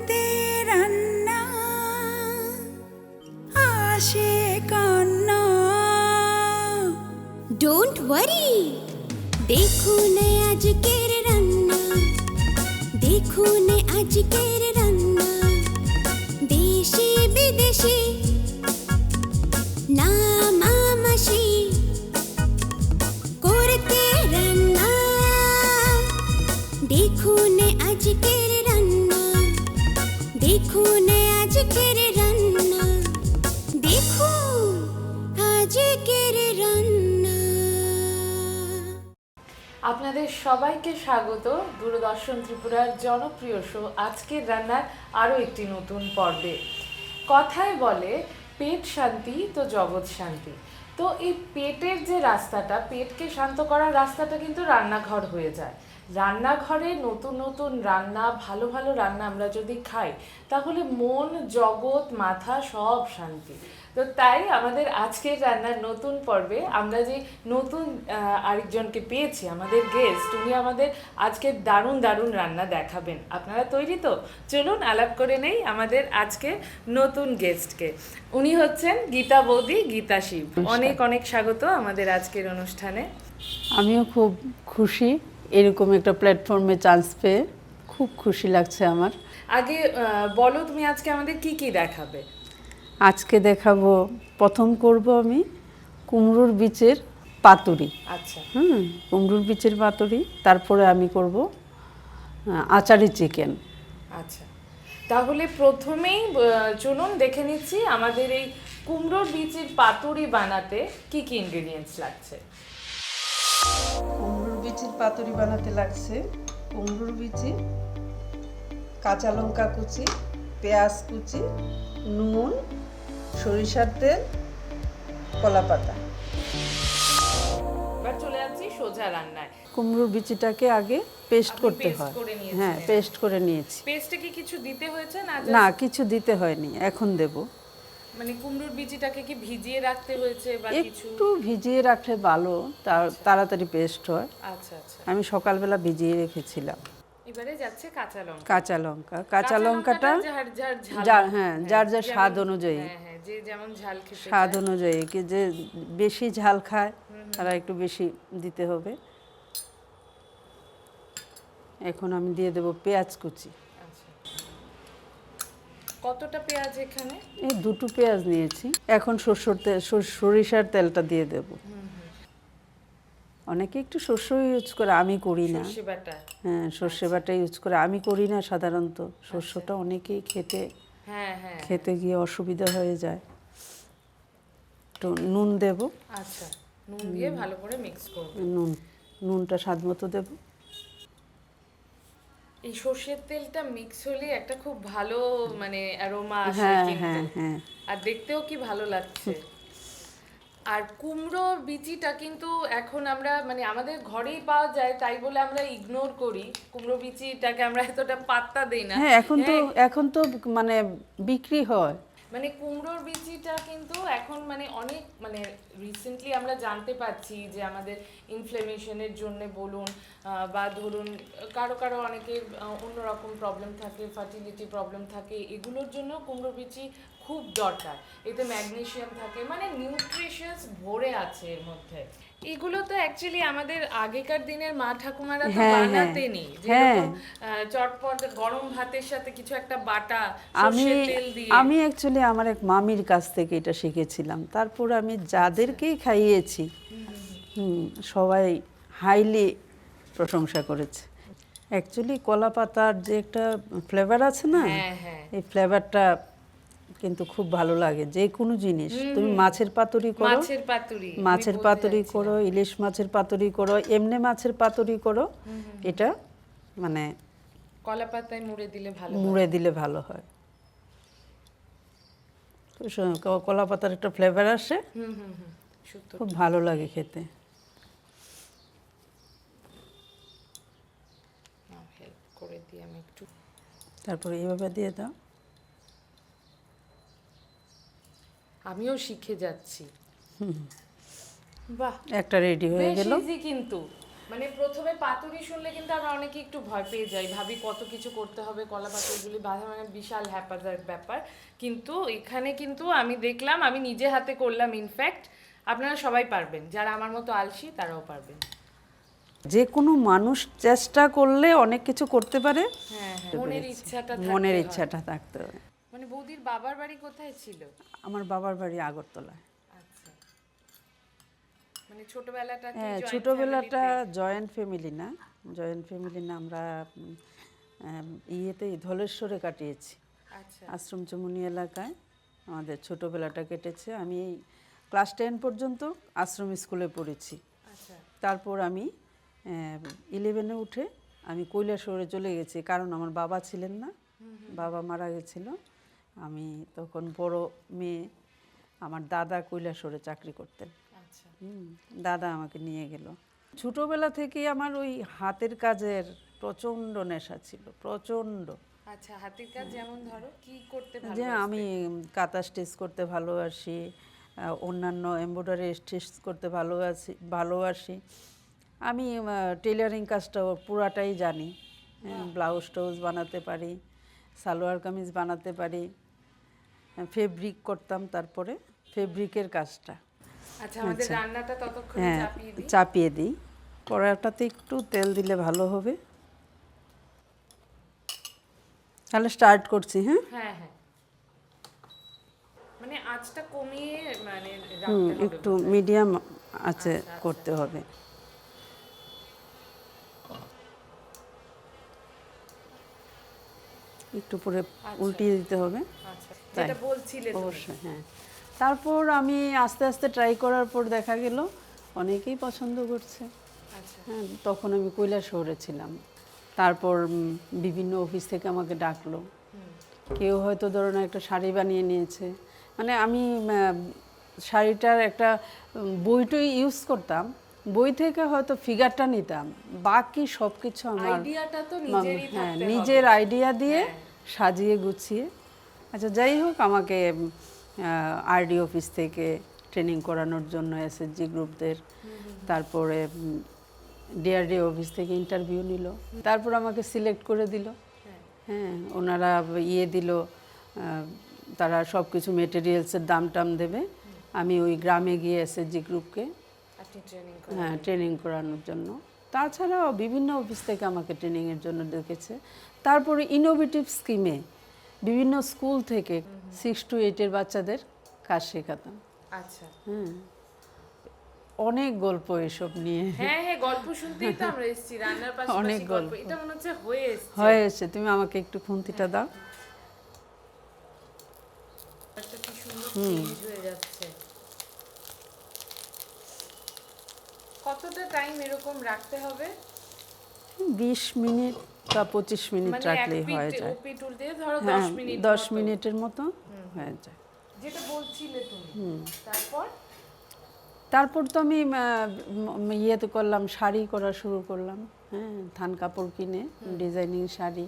করতে রান্না, আসে কান্না। ডোন্ট ওয়ারি দেখুন আজকের রান্না, দেখুন আজকের রান্না। দেশি বিদেশি না আপনাদের সবাইকে স্বাগত। দূরদর্শন ত্রিপুরার জনপ্রিয় শো আজকের রান্নার আরও একটি নতুন পর্বে। কথায় বলে, পেট শান্তি তো জগৎ শান্তি। তো এই পেটের যে রাস্তাটা, পেটকে শান্ত করার রাস্তাটা কিন্তু রান্নাঘর হয়ে যায়। রান্নাঘরে নতুন নতুন রান্না, ভালো ভালো রান্না আমরা যদি খাই, তাহলে মন, জগৎ, মাথা সব শান্তি। তো তাই আমাদের আজকের রান্নার নতুন পর্বে আমরা যে নতুন আরেকজনকে পেয়েছি আমাদের গেস্ট উনি আমাদের আজকের দারুণ দারুণ রান্না দেখাবেন। আপনারা তৈরি তো? চলুন আলাপ করে নেই আমাদের আজকে নতুন গেস্টকে উনি হচ্ছেন গীতা বৌদি গীতা শিব। অনেক অনেক স্বাগত আমাদের আজকের অনুষ্ঠানে। আমিও খুব খুশি এরকম একটা প্ল্যাটফর্মে চান্স পেয়ে। খুব খুশি লাগছে আমার। আগে বলো তুমি আজকে আমাদের কি কি দেখাবে? আজকে দেখাবো প্রথম করব আমি কুমড়োর বীচের পাতুরি। আচ্ছা। হুম কুমড়োর বীচের পাতুরি তারপরে আমি করব আচারি চিকেন। আচ্ছা। তাহলে প্রথমেই চলুন দেখে নিচ্ছি আমাদের এই কুমড়োর বীজের পাতুরি বানাতে কি কি ইনগ্রেডিয়েন্টস লাগছে। কুমড়োর বীচের পাতুরি বানাতে লাগছে কুমড়োর বীচি কাঁচা লঙ্কা কুচি পেঁয়াজ কুচি নুন সরিষার তেল কলা পাতা। এবার চলে যাচ্ছি সোজা রান্নায়। কুমড়োর বিচিটাকে আগে পেস্ট আপনি করতে paste হয়। করে নিয়েছেন হ্যাঁ। পেস্ট করে নিয়েছি। পেস্টে কি কিছু দিতে হয়েছে না না কিছু দিতে হয়নি এখন দেব। মানে কুমড়োর বীজটাকে কি ভিজিয়ে রাখতে হয়েছে বা কিছু? একটু ভিজিয়ে রাখলে ভালো তার- তাড়াতাড়ি পেস্ট হয়। আচ্ছা আচ্ছা। আমি সকালবেলা ভিজিয়ে রেখেছিলাম। এবারে যাচ্ছে কাঁচা লঙ্কা। কাঁচা লঙ্কা। কাঁচা লঙ্কাটা যার যার ঝাল যার হ্যাঁ যার যার স্বাদ অনুযায়ী। হ্যাঁ হ্যাঁ। যে যেমন ঝাল খেতে স্বাদ অনুযায়ী কি যে বেশি ঝাল খায় তারা একটু বেশি দিতে হবে। এখন আমি দিয়ে দেব পেঁয়াজ কুচি। আচ্ছা। কতটা পেঁয়াজ এখানে? এই দুটো পেঁয়াজ নিয়েছি। এখন সর্ষের তেল সরিষার তেলটা দিয়ে দেব। অনেকে একটু শস্য ইউজ করে আমি করি না। সর্ষে হ্যাঁ সর্ষে বাটা ইউজ করে আমি করি না সাধারণত। শস্যটা অনেকেই খেতে হ্যাঁ হ্যাঁ। খেতে গিয়ে অসুবিধা হয়ে যায়। একটু নুন দেব। আচ্ছা নুন দিয়ে ভালো করে মিক্স করব। নুন নুনটা স্বাদ মতো দেব। এই সর্ষের তেলটা মিক্স হলে একটা খুব ভালো মানে অ্যারোমা আসে হ্যাঁ হ্যাঁ হ্যাঁ। আর দেখতেও কি ভালো লাগছে। আর কুমড়োর বিচিটা কিন্তু এখন আমরা মানে আমাদের ঘরেই পাওয়া যায় তাই বলে আমরা ইগনোর করি। কুমড়ো বিচিটাকে আমরা এতটা পাত্তা দেই না। হ্যাঁ এখন তো এখন তো মানে বিক্রি হয়। মানে কুমড়োর বিচিটা কিন্তু এখন মানে অনেক মানে রিসেন্টলি আমরা জানতে পারছি যে আমাদের ইনফ্লেমেশনের জন্য বলুন বা ধরুন কারও কারও অনেকের অন্যরকম প্রবলেম থাকে ফার্টিলিটি প্রবলেম থাকে এগুলোর জন্য কুমড়ো বিচি খুব দরকার। এতে ম্যাগনেশিয়াম থাকে মানে নিউট্রিশিয়াস ভরে আছে এর মধ্যে। এগুলো তো অ্যাকচুয়ালি আমাদের আগেকার দিনের মা ঠাকুমারা তো হ্যাঁ, হ্যাঁ। বানাতেনি হ্যাঁ। চটপট গরম ভাতের সাথে কিছু একটা বাটা আমি আমি অ্যাকচুয়ালি আমার এক মামির কাছ থেকে এটা শিখেছিলাম। তারপর আমি যাদেরকেই খাইয়েছি হুম, সবাই হাইলি প্রশংসা করেছে। অ্যাকচুয়ালি কলা পাতার যে একটা ফ্লেভার আছে না এই ফ্লেভারটা কিন্তু খুব ভালো লাগে। যে কোনো জিনিস। তুমি মাছের পাতুরি করো। মাছের পাতুরি। মাছের পাতুরি করো ইলিশ মাছের পাতুরি করো এমনি মাছের পাতুরি করো। এটা মানে কলা পাতায় মুড়ে দিলে ভালো মুড়ে দিলে ভালো হয়। কলা পাতার একটা ফ্লেভার আসে। খুব ভালো লাগে খেতে। করে দিই একটু। তারপরে এইভাবে দিয়ে দাও। আমিও শিখে যাচ্ছি। বাহ। একটা রেডি হয়ে গেল। কিন্তু। মানে প্রথমে পাতুরি শুনলে কিন্তু আমরা অনেকে একটু ভয় পেয়ে যাই ভাবি কত কিছু করতে হবে কলা পাতুরিগুলি বাঁধা মানে বিশাল হ্যাপাজার ব্যাপার। কিন্তু এখানে কিন্তু আমি দেখলাম আমি নিজে হাতে করলাম ইনফ্যাক্ট আপনারা সবাই পারবেন। যারা আমার মতো আলসি তারাও পারবেন। যে কোনো মানুষ চেষ্টা করলে অনেক কিছু করতে পারে। হ্যাঁ হ্যাঁ মনের ইচ্ছাটা থাকতে মনের ইচ্ছাটা থাকতে হবে। বৌদির বাবার বাড়ি কোথায় ছিল? আমার বাবার বাড়ি আগরতলায়। আচ্ছা। মানে ছোটবেলাটা হ্যাঁ joint জয়েন্ট ফ্যামিলি না। জয়েন্ট ফ্যামিলি না আমরা ইয়েতে ধলেশ্বরে কাটিয়েছি। আচ্ছা। আশ্রম চমুনি এলাকায় আমাদের ছোটোবেলাটা কেটেছে। আমি ক্লাস টেন পর্যন্ত আশ্রম স্কুলে পড়েছি। আচ্ছা। তারপর আমি ইলেভেনে উঠে আমি কৈলাসহরে চলে গেছি। কারণ আমার বাবা ছিলেন না। বাবা মারা গেছিল। আমি তখন বড় মেয়ে আমার দাদা কৈলাসহরে চাকরি করতেন। আচ্ছা। দাদা আমাকে নিয়ে গেল। ছোটোবেলা থেকেই আমার ওই হাতের কাজের প্রচণ্ড নেশা ছিল প্রচণ্ড। আচ্ছা হাতের কাজ যেমন ধরো কি করতে ভালো যে আমি কাঁথা স্টিচ করতে ভালোবাসি অন্যান্য এমব্রয়ডারি স্টিচ করতে ভালোবাসি ভালোবাসি। আমি টেলারিং কাজটাও পুরাটাই জানি। ব্লাউজ টাউজ বানাতে পারি। সালোয়ার কামিজ বানাতে পারি ফেব্রিক করতাম তারপরে ফেব্রিকের কাজটা। আচ্ছা আমাদের রান্নাটা ততক্ষণ হ্যাঁ চাপিয়ে দিই। চাপিয়ে দিই। কড়াটাতে একটু তেল দিলে ভালো হবে। তাহলে স্টার্ট করছি হ্যাঁ? হ্যাঁ হ্যাঁ। মানে আঁচটা কমিয়ে মানে একটু মিডিয়াম আছে করতে হবে। একটু পরে উল্টিয়ে দিতে হবে। আচ্ছা। যেটা অবশ্যই হ্যাঁ। তারপর আমি আস্তে আস্তে ট্রাই করার পর দেখা গেল অনেকেই পছন্দ করছে। আচ্ছা। হ্যাঁ তখন আমি কৈলাস শহরে ছিলাম। তারপর বিভিন্ন অফিস থেকে আমাকে ডাকলো। কেউ হয়তো ধরুন একটা শাড়ি বানিয়ে নিয়েছে। মানে আমি শাড়িটার একটা বইটই ইউজ করতাম। বই থেকে হয়তো ফিগারটা নিতাম। বাকি সব কিছু আমার হ্যাঁ নিজের আইডিয়া দিয়ে হ্যাঁ। সাজিয়ে গুছিয়ে। আচ্ছা যাই হোক আমাকে আরডি অফিস থেকে ট্রেনিং করানোর জন্য এসএসজি গ্রুপদের তারপরে ডিআরডি অফিস থেকে ইন্টারভিউ নিল। তারপর আমাকে সিলেক্ট করে দিল। হ্যাঁ। হ্যাঁ ওনারা ইয়ে দিল তারা সব কিছু মেটেরিয়ালসের দাম টাম দেবে আমি ওই গ্রামে গিয়ে এসএসজি গ্রুপকে হ্যাঁ ট্রেনিং করানোর জন্য। তাছাড়াও বিভিন্ন অফিস থেকে আমাকে ট্রেনিংয়ের জন্য ডেকেছে। তারপরে ইনোভেটিভ স্কিমে বিভিন্ন স্কুল থেকে সিক্স টু এইটের বাচ্চাদের কাজ শেখাতাম। আচ্ছা। হ্যাঁ অনেক গল্প এসব নিয়ে। হ্যাঁ হ্যাঁ গল্প শুনতেই তো আমরা এসেছি। রান্নার পাশাপাশি অনেক গল্প। এটা মনে হচ্ছে হয়ে এসেছে। হয়েছে তুমি আমাকে একটু খুন্তিটা দাও। একটা কি সুন্দর হয়ে যাচ্ছে। কতটা টাইম এরকম রাখতে হবে? বিশ মিনিট বা পঁচিশ মিনিট মানে রাখলেই হয়ে যায়। ধরো হ্যাঁ 10 মিনিট দশ মতো। মিনিটের মতো হয়ে যায়। যেটা বলছিলে তুমি। তারপর? তারপর তো আমি ইয়েতে করলাম শাড়ি করা শুরু করলাম। হ্যাঁ থান কাপড় কিনে ডিজাইনিং শাড়ি।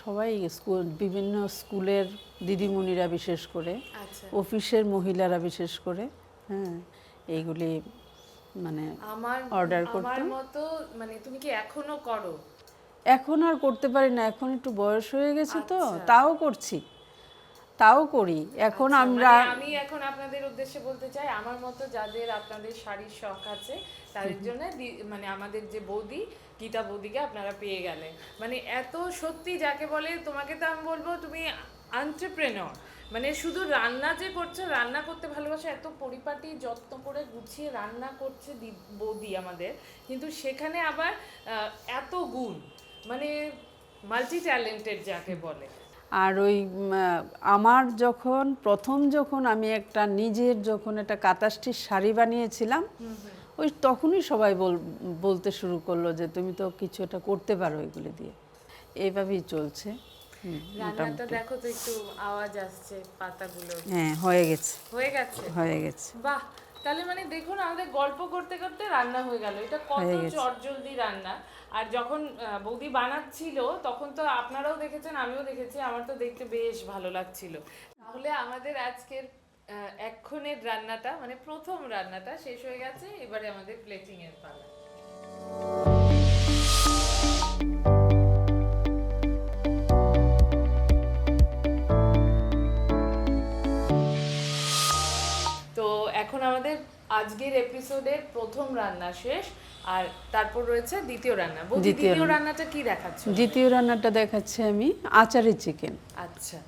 সবাই স্কুল বিভিন্ন স্কুলের দিদিমণিরা বিশেষ করে আচ্ছা। অফিসের মহিলারা বিশেষ করে হ্যাঁ এইগুলি মানে আমার করতাম। মতো মানে তুমি কি এখনও করো? এখন আর করতে পারি না এখন একটু বয়স হয়ে গেছে তো আচ্ছা। তাও করছি তাও করি। এখন আচ্ছা, আমরা মানে আমি এখন আপনাদের উদ্দেশ্যে বলতে চাই আমার মতো যাদের আপনাদের শাড়ির শখ আছে তাদের জন্য মানে আমাদের যে বৌদি গীতা বৌদিকে আপনারা পেয়ে গেলেন। মানে এত সত্যি যাকে বলে তোমাকে তো আমি বলব তুমি আন্টারপ্রেনর মানে শুধু রান্না যে করছে রান্না করতে ভালোবাসে এত পরিপাটি যত্ন করে গুছিয়ে রান্না করছে দি- বৌদি আমাদের। কিন্তু সেখানে আবার এত গুণ মানে মাল্টি ট্যালেন্টেড যাকে বলে। আর ওই আমার যখন প্রথম যখন আমি একটা নিজের যখন একটা কাতাস্টির শাড়ি বানিয়েছিলাম ওই তখনই সবাই বল বলতে শুরু করল যে তুমি তো কিছু একটা করতে পারো এগুলি দিয়ে। এইভাবেই চলছে। রান্নাটা দেখো তো একটু আওয়াজ আসছে পাতাগুলো হ্যাঁ হয়ে গেছে। হয়ে গেছে? হয়ে গেছে। বাহ! তাহলে মানে দেখুন আমাদের গল্প করতে করতে রান্না হয়ে গেল। এটা কত চটজলদি রান্না। আর যখন বৌদি বানাচ্ছিল তখন তো আপনারাও দেখেছেন আমিও দেখেছি। আমার তো দেখতে বেশ ভালো লাগছিল। তাহলে আমাদের আজকের এক্ষণের রান্নাটা মানে প্রথম রান্নাটা শেষ হয়ে গেছে। এবারে আমাদের প্লেটিং এর পালা। এখন আমাদের আজকের এপিসোডের প্রথম রান্না শেষ আর তারপর রয়েছে দ্বিতীয় রান্না। দ্বিতীয় দ্বিতীয় রান্নাটা কি দেখাচ্ছ? দ্বিতীয় রান্নাটা দেখাচ্ছি আমি আচারি চিকেন। আচ্ছা।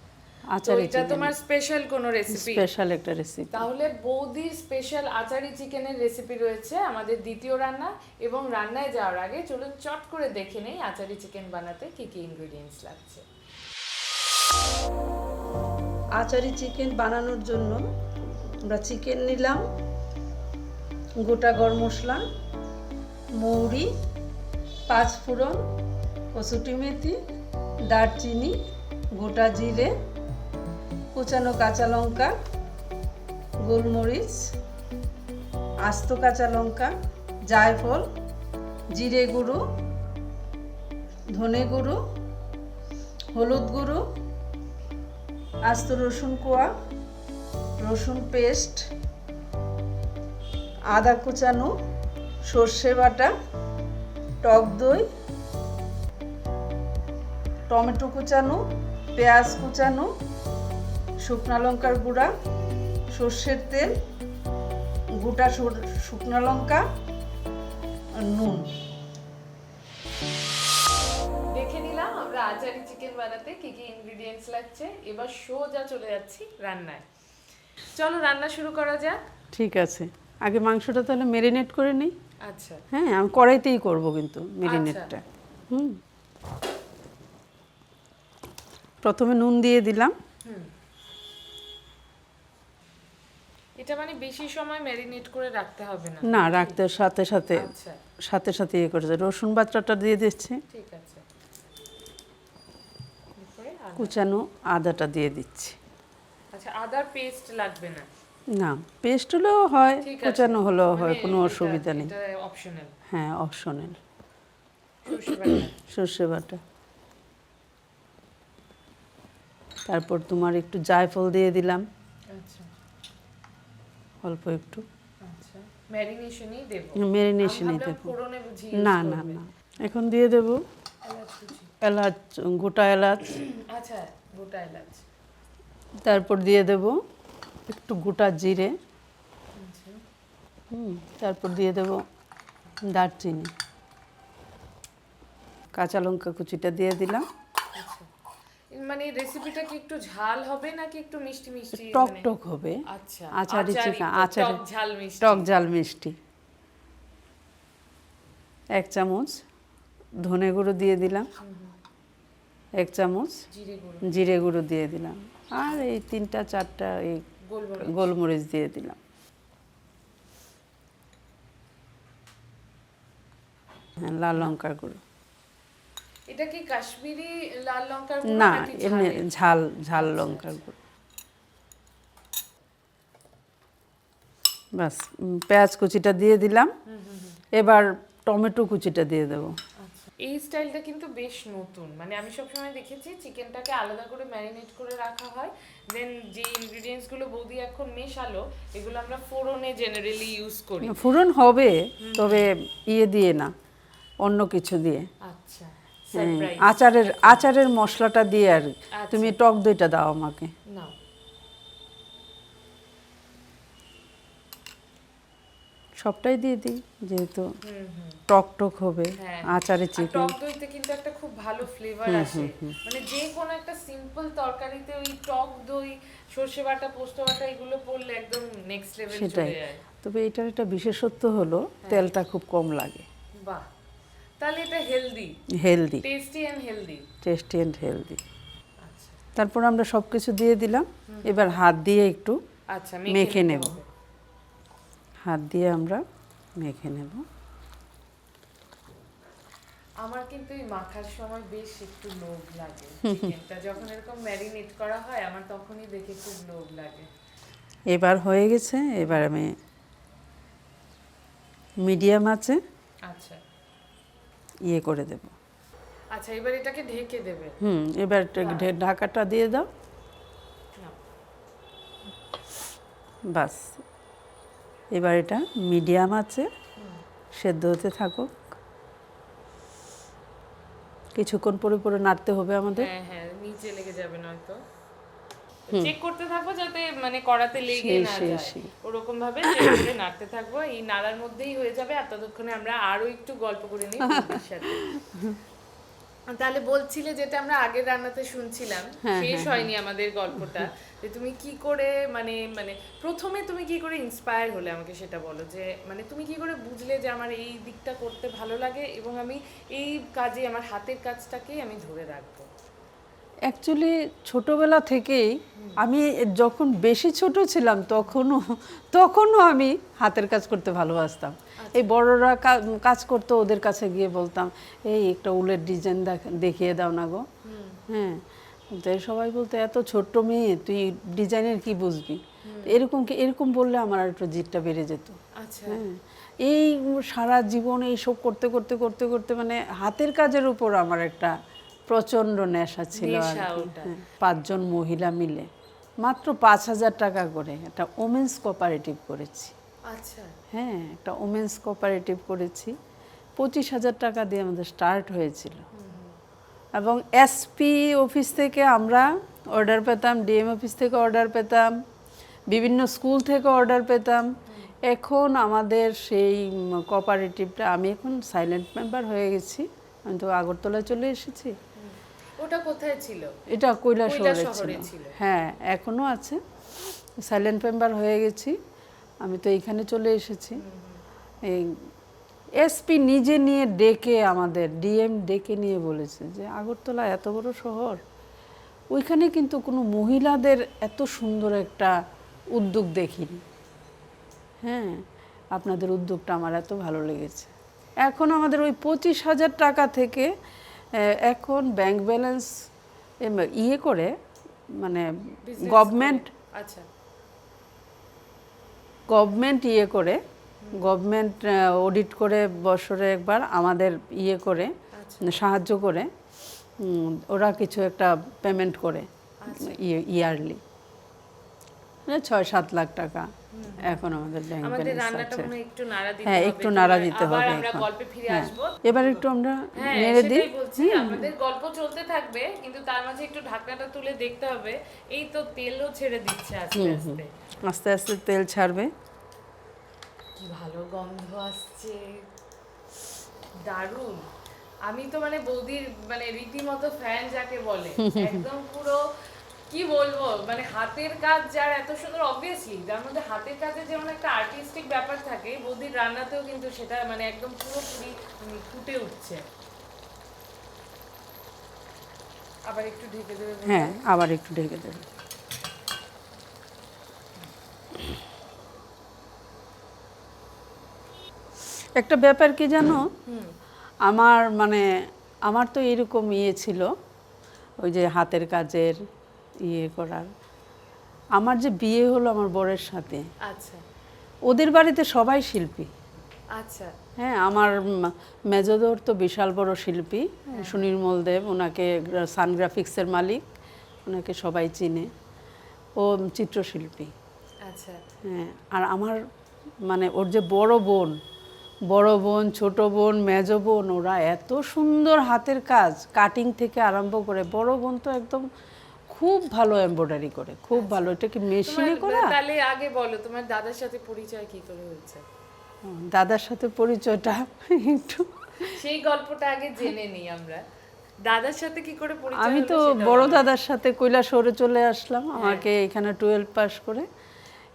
আচারি এটা তোমার স্পেশাল কোনো রেসিপি স্পেশাল একটা রেসিপি তাহলে বৌদির স্পেশাল আচারি চিকেনের রেসিপি রয়েছে আমাদের দ্বিতীয় রান্না এবং রান্নায় যাওয়ার আগে চলুন চট করে দেখে নেই আচারি চিকেন বানাতে কি কি ইনগ্রেডিয়েন্টস লাগছে। আচারি চিকেন বানানোর জন্য আমরা চিকেন নিলাম, গোটা গরম মশলা, মৌরি পাঁচফোড়ন কসুটি মেথি, দারচিনি, গোটা জিরে, কুচানো কাঁচা লঙ্কা, গোলমরিচ, আস্ত কাঁচা লঙ্কা, জায়ফল, জিরে গুঁড়ো, ধনে গুঁড়ো, হলুদ গুঁড়ো, আস্ত রসুন কোয়া রসুন পেস্ট, আদা কুচানো, সর্ষে বাটা, টক দই, টমেটো কুচানো, পেঁয়াজ কুচানো, শুকনা লঙ্কার গুঁড়া, সর্ষের তেল, গোটা শুকনা লঙ্কা নুন। দেখে নিলাম আমরা আচারি চিকেন বানাতে কি কি ইনগ্রিডিয়েন্টস লাগছে। এবার সোজা চলে যাচ্ছি রান্নায়। চলো রান্না শুরু করা যাক। ঠিক আছে। আগে মাংসটা তাহলে মেরিনেট করে নিই। আচ্ছা। হ্যাঁ আমি কড়াইতেই করব কিন্তু মেরিনেটটা হুম। প্রথমে নুন দিয়ে দিলাম। এটা মানে বেশি সময় ম্যারিনেট করে রাখতে হবে না? না রাখতে সাথে সাথে আচ্ছা। সাথে সাথে ইয়ে করেছে রসুন বাটাটা দিয়ে দিচ্ছি। ঠিক আছে। কুচানো আদাটা দিয়ে দিচ্ছি। আচ্ছা আদার পেস্ট লাগবে না? না পেস্ট হলেও হয় কুচানো হলেও হয় মানে কোনো অসুবিধা নেই। এটা অপশনাল হ্যাঁ অপশনাল সর্ষে বাটা। তারপর তোমার একটু জায়ফল দিয়ে দিলাম। আচ্ছা। অল্প একটু। আচ্ছা। ম্যারিনেশনই দেব। মেরিনেশনই আমি দেবো। না না না। এখন দিয়ে দেবো। এলাচ গোটা এলাচ। আচ্ছা গোটা এলাচ। তারপর দিয়ে দেব একটু গোটা জিরে। হুম তারপর দিয়ে দেব দারচিনি। কাঁচা লঙ্কা কুচিটা দিয়ে দিলাম। আচ্ছা। মানে রেসিপিটা কি একটু ঝাল হবে নাকি একটু মিষ্টি মিষ্টি টক মানে- টক হবে। আচ্ছা। আচারি চিকেন আচারি টক ঝাল মিষ্টি। টক ঝাল মিষ্টি। এক চামচ ধনে গুঁড়ো দিয়ে দিলাম। এক চামচ জিরে গুঁড়ো দিয়ে দিলাম। আর এই তিনটা চারটা এই গোলমরিচ। দিয়ে দিলাম। হ্যাঁ লাল লঙ্কার গুঁড়ো। এটা কি কাশ্মীরি লাল লঙ্কার গুঁড়ো না এমনি ঝাল? ঝাল লঙ্কার গুঁড়ো। বাস উম, পেঁয়াজ কুচিটা দিয়ে দিলাম। এবার টমেটো কুচিটা দিয়ে দেবো। এই স্টাইলটা কিন্তু বেশ নতুন। মানে আমি সবসময় দেখেছি চিকেনটাকে আলাদা করে ম্যারিনেট করে রাখা হয়। দেন যে ইনগ্রেডিয়েন্টসগুলো বৌদি এখন মেশালো এগুলো আমরা ফোড়নে জেনারেলি ইউজ করি। ফুরন হবে তবে ইয়ে দিয়ে না অন্য কিছু দিয়ে। আচ্ছা হ্যাঁ, সারপ্রাইজ আচারের আচারের মশলাটা দিয়ে আর। আচ্ছা। তুমি টক দইটা দাও আমাকে। নাও। সবটাই দিয়ে দিই যেহেতু টক টক হবে হ্যাঁ। আচারে চিকেন। টক দইতে কিন্তু একটা খুব ভালো ফ্লেভার আসে। মানে যে কোনো একটা সিম্পল তরকারিতে ওই টক দই সর্ষে বাটা পোস্ত বাটা এগুলো পড়লে একদম নেক্সট লেভেল সেটাই। চলে যায়। তবে এটার একটা বিশেষত্ব হলো তেলটা খুব কম লাগে। বাহ। তাহলে এটা healthy healthy tasty and healthy tasty and healthy আচ্ছা। তারপর আমরা সব কিছু দিয়ে দিলাম। এবার হাত দিয়ে একটু আচ্ছা মেখে নেব। হাত দিয়ে আমরা মেখে নেব। আমার কিন্তু এই মাখার সময় বেশ একটু লোভ লাগে। চিকেনটা যখন এরকম ম্যারিনেট করা হয় আমার তখনই দেখে খুব লোভ লাগে। এবার হয়ে গেছে এবার আমি মিডিয়াম আছে। আচ্ছা। ইয়ে করে দেব। আচ্ছা এবার এটাকে ঢেকে দেবে হুম এবার ঢাকাটা দিয়ে দাও। বাস। এবার এটা মিডিয়াম আছে সেদ্ধ হতে থাকুক। কিছুক্ষণ পরে পরে নাড়তে হবে আমাদের। হ্যাঁ, হ্যাঁ নিচে লেগে যাবে নয়তো। চেক করতে থাকব যাতে মানে করাতে লেগে না যায়। ওরকম ভাবে নাড়তে থাকব এই নাড়ার মধ্যেই হয়ে যাবে। আর ততক্ষণে আমরা আরও একটু গল্প করে নিই সাথে। তাহলে বলছিলে যেটা আমরা আগের রান্নাতে শুনছিলাম হ্যাঁ, শেষ হয়নি আমাদের গল্পটা। যে তুমি কি করে মানে মানে প্রথমে তুমি কি করে ইন্সপায়ার হলে আমাকে সেটা বলো? যে মানে তুমি কি করে বুঝলে যে আমার এই দিকটা করতে ভালো লাগে এবং আমি এই কাজে আমার হাতের কাজটাকেই আমি ধরে রাখব? অ্যাকচুয়ালি ছোটবেলা থেকেই আমি যখন বেশি ছোট ছিলাম তখনও তখনও আমি হাতের কাজ করতে ভালোবাসতাম। এই বড়রা কাজ করতো ওদের কাছে গিয়ে বলতাম এই একটা উলের ডিজাইন দেখিয়ে দাও না গো। হ্যাঁ তো সবাই বলতো এত ছোট্ট মেয়ে তুই ডিজাইনের কি বুঝবি? এরকম কি এরকম বললে আমার আর একটু জিদটা বেড়ে যেত। আচ্ছা। হ্যাঁ এই সারা জীবন এইসব করতে করতে করতে করতে মানে হাতের কাজের উপর আমার একটা প্রচণ্ড নেশা ছিল আর। হ্যাঁ, পাঁচজন মহিলা মিলে মাত্র পাঁচ হাজার টাকা করে একটা ওমেন্স কোঅপারেটিভ করেছি। আচ্ছা। হ্যাঁ একটা ওমেন্স কোঅপারেটিভ করেছি। পঁচিশ হাজার টাকা দিয়ে আমাদের স্টার্ট হয়েছিল। এবং এসপি অফিস থেকে আমরা অর্ডার পেতাম ডিএম অফিস থেকে অর্ডার পেতাম বিভিন্ন স্কুল থেকে অর্ডার পেতাম। এখন আমাদের সেই কোঅপারেটিভটা আমি এখন সাইলেন্ট মেম্বার হয়ে গেছি। আমি তো আগরতলায় চলে এসেছি। ওটা কোথায় ছিল? এটা কৈলা শহরে শহরে ছিল। ছিল। হ্যাঁ এখনও আছে। সাইলেন্ট মেম্বার হয়ে গেছি। আমি তো এইখানে চলে এসেছি। এই এসপি নিজে নিয়ে ডেকে আমাদের ডিএম ডেকে নিয়ে বলেছে যে আগরতলা এত বড় শহর ওইখানে কিন্তু কোনো মহিলাদের এত সুন্দর একটা উদ্যোগ দেখিনি। হ্যাঁ আপনাদের উদ্যোগটা আমার এত ভালো লেগেছে। এখন আমাদের ওই পঁচিশ হাজার টাকা থেকে এখন ব্যাংক ব্যালেন্স ইয়ে করে মানে গভর্নমেন্ট আচ্ছা। গভর্নমেন্ট ইয়ে করে গভর্নমেন্ট অডিট করে বছরে একবার আমাদের ইয়ে করে সাহায্য করে ওরা কিছু একটা পেমেন্ট করে ইয়ে ইয়ারলি ছয় সাত লাখ টাকা। এখন আমাদের আমাদের রান্নাটা মনে একটু নাড়া দিতে হ্যাঁ একটু নাড়া দিতে আবার হবে আমরা গল্পে ফিরে হ্যাঁ। আসব। এবার একটু আমরা হ্যাঁ নেড়ে দিই। বলছি আমাদের গল্প চলতে থাকবে কিন্তু তার মাঝে একটু ঢাকনাটা তুলে দেখতে হবে। এই তো তেলও ছেড়ে দিচ্ছে আস্তে আস্তে। আস্তে আস্তে তেল ছাড়বে। কি ভালো গন্ধ আসছে। দারুণ। আমি তো মানে বৌদির মানে রীতিমতো ফ্যান যাকে বলে একদম পুরো কি বলব? মানে হাতের কাজ যার এত সুন্দর অবভিয়াসলি যার মধ্যে হাতের কাজে যেমন একটা আর্টিস্টিক ব্যাপার থাকে বৌদির রান্নাতেও কিন্তু সেটা মানে একদম পুরোপুরি মানে ফুটে উঠছে। আবার একটু ঢেকে দেবে হ্যাঁ আবার একটু ঢেকে দেবে। একটা ব্যাপার কি জানো? আমার মানে আমার তো এরকম ইয়ে ছিল ওই যে হাতের কাজের ইয়ে করার। আমার যে বিয়ে হলো আমার বরের সাথে। আচ্ছা। ওদের বাড়িতে সবাই শিল্পী। আচ্ছা। হ্যাঁ আমার মেজদর তো বিশাল বড় শিল্পী সুনির্মল দেব ওনাকে সান গ্রাফিক্সের মালিক ওনাকে সবাই চিনে। ও চিত্রশিল্পী। আচ্ছা। হ্যাঁ আর আমার মানে ওর যে বড় বোন বড় বোন ছোট বোন মেজ বোন ওরা এত সুন্দর হাতের কাজ কাটিং থেকে আরম্ভ করে। বড় বোন তো একদম খুব ভালো এমব্রয়ডারি করে খুব ভালো এটা কি মেশিনে করা তাহলে আগে বলো তোমার দাদার সাথে পরিচয় কি করে হয়েছে? হুম, দাদার সাথে পরিচয়টা একটু সেই গল্পটা আগে জেনে নিই আমরা। দাদার সাথে কি করে পরিচয় আমি তো বড় দাদার সাথে কৈলাসহরে চলে আসলাম আমাকে এখানে টুয়েলভ পাস করে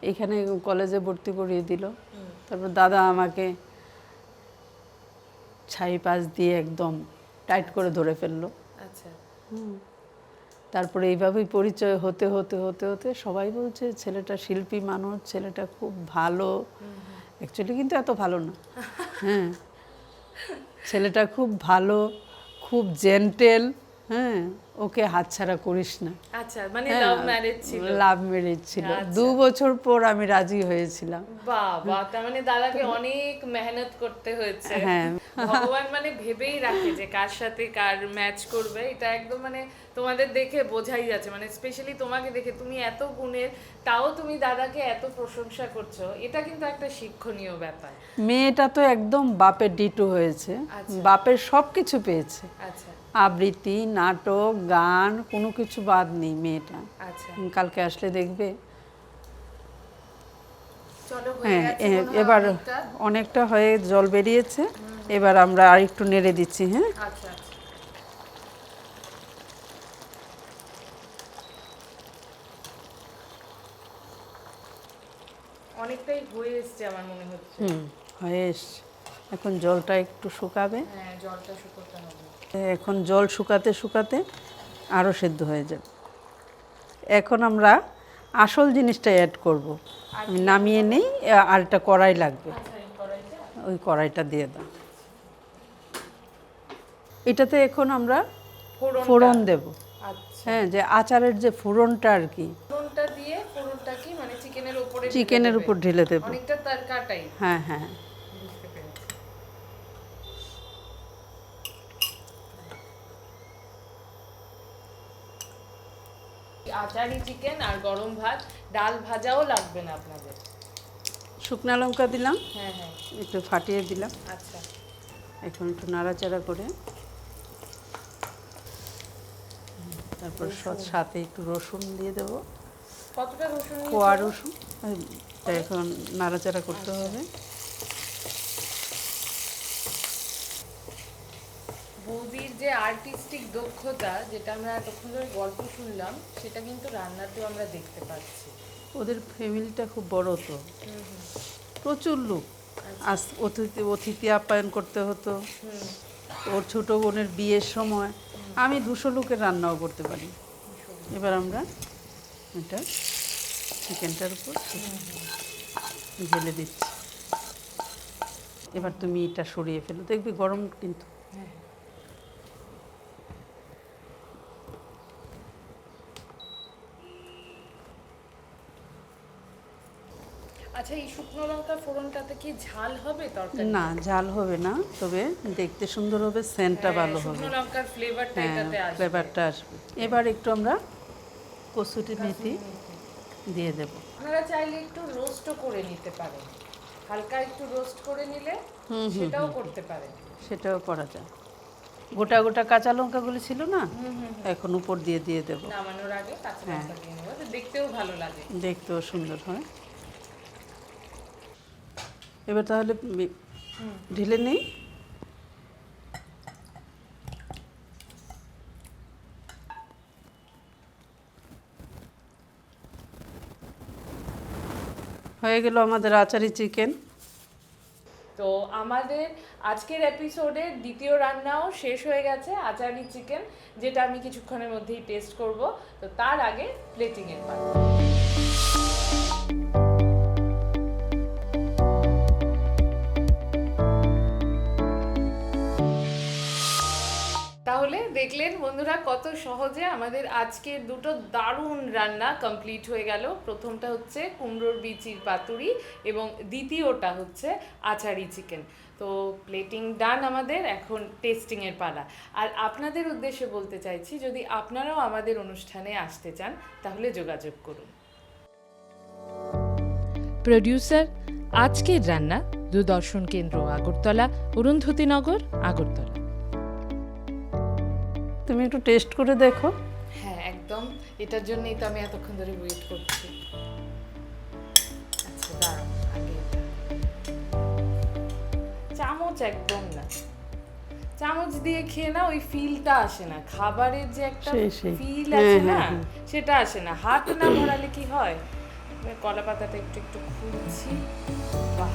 এখানে কলেজে ভর্তি করিয়ে দিল। তারপর দাদা আমাকে ছাই পাশ দিয়ে একদম টাইট করে ধরে ফেলল। আচ্ছা। তারপরে এইভাবেই পরিচয় হতে হতে হতে হতে সবাই বলছে ছেলেটা শিল্পী মানুষ, ছেলেটা খুব ভালো। অ্যাকচুয়ালি কিন্তু এত ভালো না। হ্যাঁ। ছেলেটা খুব ভালো, খুব জেন্টেল হ্যাঁ ওকে হাতছাড়া করিস না। আচ্ছা মানে লাভ ম্যারেজ ছিল। লাভ ম্যারেজ ছিল। আচ্ছা। দু বছর পর আমি রাজি হয়েছিলাম। বাহ তার মানে দাদাকে অনেক মেহনত করতে হয়েছে। হ্যাঁ। ভগবান মানে ভেবেই রাখে যে কার সাথে কার ম্যাচ করবে। এটা একদম মানে তোমাদের দেখে বোঝাই যাচ্ছে। মানে স্পেশালি তোমাকে দেখে তুমি এত গুণের তাও তুমি দাদাকে এত প্রশংসা করছ। এটা কিন্তু একটা শিক্ষণীয় ব্যাপার। মেয়েটা তো একদম বাপের ডিটু হয়েছে। আচ্ছা। বাপের সব কিছু পেয়েছে। আচ্ছা। আবৃত্তি নাটক গান কোনো কিছু বাদ নেই মেয়েটা। আচ্ছা। কালকে আসলে দেখবে। হ্যাঁ এবার অনেকটা। হয়ে জল বেরিয়েছে। এবার আমরা আর একটু নেড়ে দিচ্ছি হ্যাঁ? আচ্ছা আচ্ছা। অনেকটাই হয়ে এসছে আমার মনে হচ্ছে। হুম হয়ে এসছে। এখন জলটা একটু শুকাবে। হ্যাঁ জলটা এখন জল শুকাতে শুকাতে আরও সেদ্ধ হয়ে যাবে। এখন আমরা আসল জিনিসটা অ্যাড করব। আমি নামিয়ে নেই আর একটা কড়াই লাগবে। ওই কড়াইটা দিয়ে দাও। এটাতে এখন আমরা ফোড়ন দেব। আচ্ছা। হ্যাঁ যে আচারের যে ফোড়নটা আর কি। ফোড়নটা দিয়ে ফোড়নটা কি মানে চিকেনের উপরে চিকেনের উপর ঢেলে দেব। অনেকটা তরকাটাই হ্যাঁ হ্যাঁ। আচারি চিকেন আর গরম ভাত ডাল ভাজাও লাগবে না আপনাদের। শুকনা লঙ্কা দিলাম হ্যাঁ হ্যাঁ। একটু ফাটিয়ে দিলাম। আচ্ছা। এখন একটু নাড়াচাড়া করে। তারপর সাথে একটু রসুন দিয়ে দেবো। কতটা রসুন কোয়া রসুন। এখন নাড়াচাড়া করতে হবে। বৌদির যে আর্টিস্টিক দক্ষতা যেটা আমরা এতক্ষণ ধরে গল্প শুনলাম সেটা কিন্তু রান্নাতেও আমরা দেখতে পাচ্ছি। ওদের ফ্যামিলিটা খুব বড় তো। প্রচুর লোক। আস অতিথি অতিথি আপ্যায়ন করতে হতো। ওর ছোট বোনের বিয়ের সময় আমি দুশো লোকের রান্নাও করতে পারি। এবার আমরা এটা চিকেনটার উপর ঢেলে দিচ্ছি। এবার তুমি এটা সরিয়ে ফেলো। দেখবি গরম কিন্তু আচ্ছা এই শুকনো লঙ্কা ফোড়নটাতে কি ঝাল হবে তরকারি না ঝাল হবে না তবে দেখতে সুন্দর হবে সেন্টটা ভালো হবে। শুকনো লঙ্কার ফ্লেভারটা হ্যাঁ এটাতে আসবে। ফ্লেভারটা আসবে। এবার একটু আমরা কসুরি মেথি দিয়ে দেব। আপনারা চাইলে একটু রোস্টও করে নিতে পারেন। হালকা একটু রোস্ট করে নিলে সেটাও করতে পারেন। সেটাও করা যায়। গোটা গোটা কাঁচা লঙ্কাগুলি ছিল না? এখন উপর দিয়ে দিয়ে দেব। নামানোর আগে কাঁচা হ্যাঁ। লঙ্কা দিয়ে দেখতেও ভালো লাগে। দেখতেও সুন্দর হয়। এবার তাহলে ঢেলে নেই। হয়ে গেল আমাদের আচারি চিকেন। তো আমাদের আজকের এপিসোডের দ্বিতীয় রান্নাও শেষ হয়ে গেছে আচারি চিকেন, যেটা আমি কিছুক্ষণের মধ্যেই টেস্ট করব। তো তার আগে প্লেটিং এর পালা দেখলেন, বন্ধুরা, কত সহজে আমাদের আজকের দুটো দারুণ রান্না কমপ্লিট হয়ে গেল। প্রথমটা হচ্ছে কুমড়োর বিচির পাতুরি এবং দ্বিতীয়টা হচ্ছে আচারি চিকেন তো প্লেটিং ডান আমাদের, এখন টেস্টিংয়ের পালা। আর আপনাদের উদ্দেশ্যে বলতে চাইছি, যদি আপনারাও আমাদের অনুষ্ঠানে আসতে চান, তাহলে যোগাযোগ করুন। প্রডিউসার আজকের রান্না দূরদর্শন কেন্দ্র, আগরতলা অরুন্ধতিনগর আগরতলা। তুমি একটু টেস্ট করে দেখো। হ্যাঁ একদম। এটার জন্যই তো আমি এতক্ষণ ধরে ওয়েট করছি। আচ্ছা দাঁড়াও আগে চামচ একদম না। চামচ দিয়ে খেয়ে না ওই ফিলটা আসে না। খাবারের যে একটা। ফিল হ্যাঁ, আছে হ্যাঁ, না হ্যাঁ। সেটা আসে না। হাত না ভরালে কি হয়? কলা পাতাটা একটু একটু খুলছি। বাহ!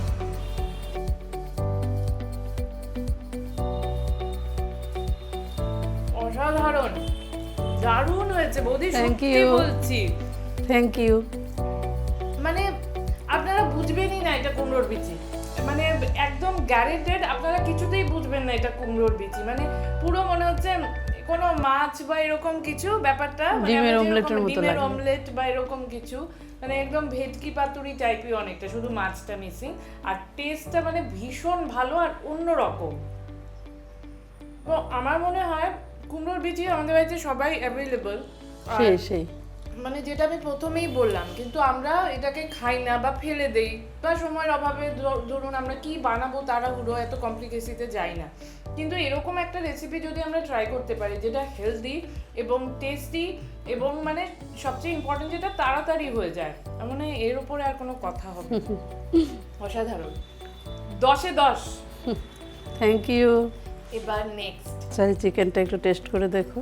অসাধারণ দারুণ হয়েছে বৌদি সত্যি বলছি। থ্যাংক ইউ মানে আপনারা বুঝবেনই না এটা কুমড়োর বিচি। মানে একদম গ্যারেন্টেড আপনারা কিছুতেই বুঝবেন না এটা কুমড়োর বিচি। মানে পুরো মনে হচ্ছে কোনো মাছ বা এরকম কিছু ব্যাপারটা মানে ডিমের আমরা মতো ডিমের। অমলেট বা এরকম কিছু মানে একদম ভেটকি পাতুরি টাইপই অনেকটা শুধু মাছটা মিসিং আর টেস্টটা মানে ভীষণ ভালো আর অন্য রকম তো আমার মনে হয় কুমড়োর বিচি আমাদের বাড়িতে সবাই অ্যাভেলেবল সেই সেই। মানে যেটা আমি প্রথমেই বললাম কিন্তু আমরা এটাকে খাই না বা ফেলে দেই বা সময়ের অভাবে ধরুন আমরা কি বানাবো তাড়াহুড়ো এত কমপ্লিকেসিতে যাই না। কিন্তু এরকম একটা রেসিপি যদি আমরা ট্রাই করতে পারি যেটা হেলদি এবং টেস্টি এবং মানে সবচেয়ে ইম্পর্টেন্ট যেটা তাড়াতাড়ি হয়ে যায় মানে এর উপরে আর কোনো কথা হবে না। অসাধারণ। দশে দশ। থ্যাংক ইউ এবার নেক্সট স্যার চিকেনটা একটু টেস্ট করে দেখো।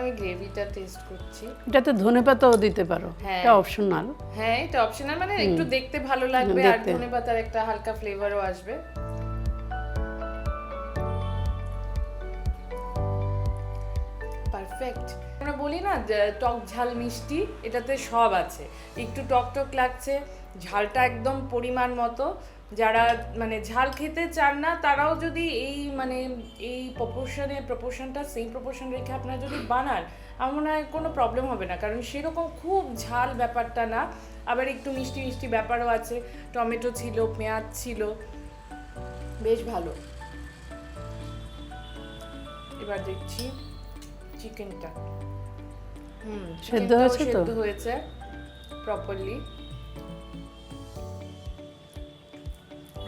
আমি গ্রেভিটা টেস্ট করছি। এটাতে ধনে পাতাও দিতে পারো। হ্যাঁ। এটা অপশনাল হ্যাঁ এটা অপশনাল মানে একটু দেখতে ভালো লাগবে আর। ধনে পাতার একটা হালকা ফ্লেভারও আসবে। পারফেক্ট আমরা বলি না টক ঝাল মিষ্টি, এটাতে সব আছে। একটু টক টক লাগছে, ঝালটা একদম পরিমাণ মতো। যারা মানে ঝাল খেতে চান না, তারাও যদি এই মানে এই প্রপোর্শনে প্রপোর্শনটা সেই প্রপোর্শন রেখে আপনারা যদি বানান, আমার মনে হয় কোনো প্রবলেম হবে না। কারণ সেরকম খুব ঝাল ব্যাপারটা না। আবার একটু মিষ্টি মিষ্টি ব্যাপারও আছে। টমেটো ছিল, পেঁয়াজ ছিল। বেশ ভালো। এবার দেখছি। চিকেনটা। হুম সেদ্ধ হয়েছে তো? সেদ্ধ হয়েছে প্রপারলি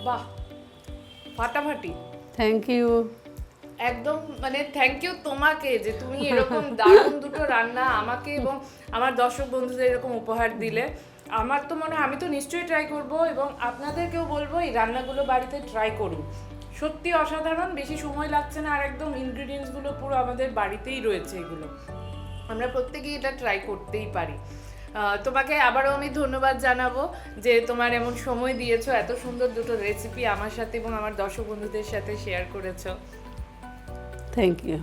বাহ ফাটাফাটি। থ্যাংক ইউ একদম মানে থ্যাংক ইউ তোমাকে যে তুমি এরকম দারুণ দুটো রান্না আমাকে এবং আমার দর্শক বন্ধুদের এরকম উপহার দিলে। আমার তো মনে হয় আমি তো নিশ্চয়ই ট্রাই করব এবং আপনাদেরকেও বলব এই রান্নাগুলো বাড়িতে ট্রাই করুন। সত্যি অসাধারণ, বেশি সময় লাগছে না, আর একদম ইনগ্রিডিয়েন্টসগুলো পুরো আমাদের বাড়িতেই রয়েছে এগুলো। আমরা প্রত্যেকেই এটা ট্রাই করতেই পারি। তোমাকে আবারও আমি ধন্যবাদ জানাব যে তোমার এমন সময় দিয়েছ, এত সুন্দর দুটো রেসিপি আমার সাথে এবং আমার দর্শক বন্ধুদের সাথে শেয়ার করেছ। Thank you